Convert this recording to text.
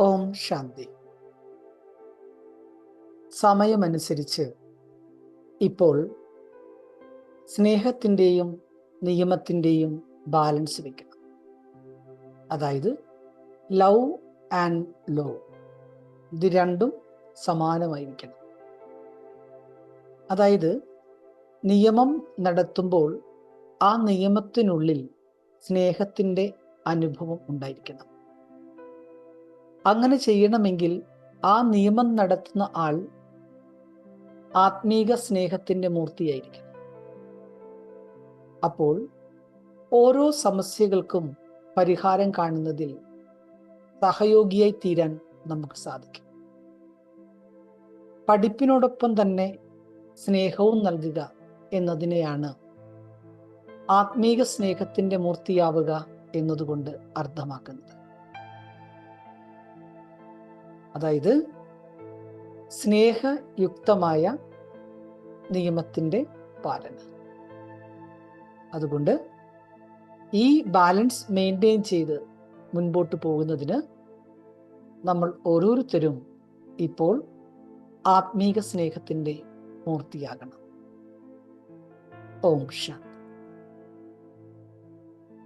ഓം ശാന്തി. സമയമനുസരിച്ച് ഇപ്പോൾ സ്നേഹത്തിന്റെയും നിയമത്തിന്റെയും ബാലൻസ് വയ്ക്കണം. അതായത് ലവ് ആൻഡ് ലോ. ഇത് രണ്ടും സമാനമായിരിക്കണം. അതായത് നിയമം നടത്തുമ്പോൾ ആ നിയമത്തിനുള്ളിൽ സ്നേഹത്തിന്റെ അനുഭവം ഉണ്ടായിരിക്കണം. അങ്ങനെ ചെയ്യണമെങ്കിൽ ആ നിയമം നടത്തുന്ന ആൾ ആത്മീക സ്നേഹത്തിന്റെ മൂർത്തിയായിരിക്കും അപ്പോൾ ഓരോ സമസ്യകൾക്കും പരിഹാരം കാണുന്നതിൽ സഹയോഗിയായി തീരാൻ നമുക്ക് സാധിക്കും. പഠിപ്പിനോടൊപ്പം തന്നെ സ്നേഹവും നൽകുക എന്നതിനെയാണ് ആത്മീക സ്നേഹത്തിന്റെ മൂർത്തിയാവുക എന്നതുകൊണ്ട് അർത്ഥമാക്കുന്നത്. അതായത് സ്നേഹയുക്തമായ നിയമത്തിന്റെ പാലന. അതുകൊണ്ട് ഈ ബാലൻസ് മെയിന്റെയിൻ ചെയ്ത് മുൻപോട്ട് പോകുന്നതിന് നമ്മൾ ഓരോരുത്തരും ഇപ്പോൾ ആത്മീക സ്നേഹത്തിന്റെ മൂർത്തിയാകണം. ഓം ശാന്തി.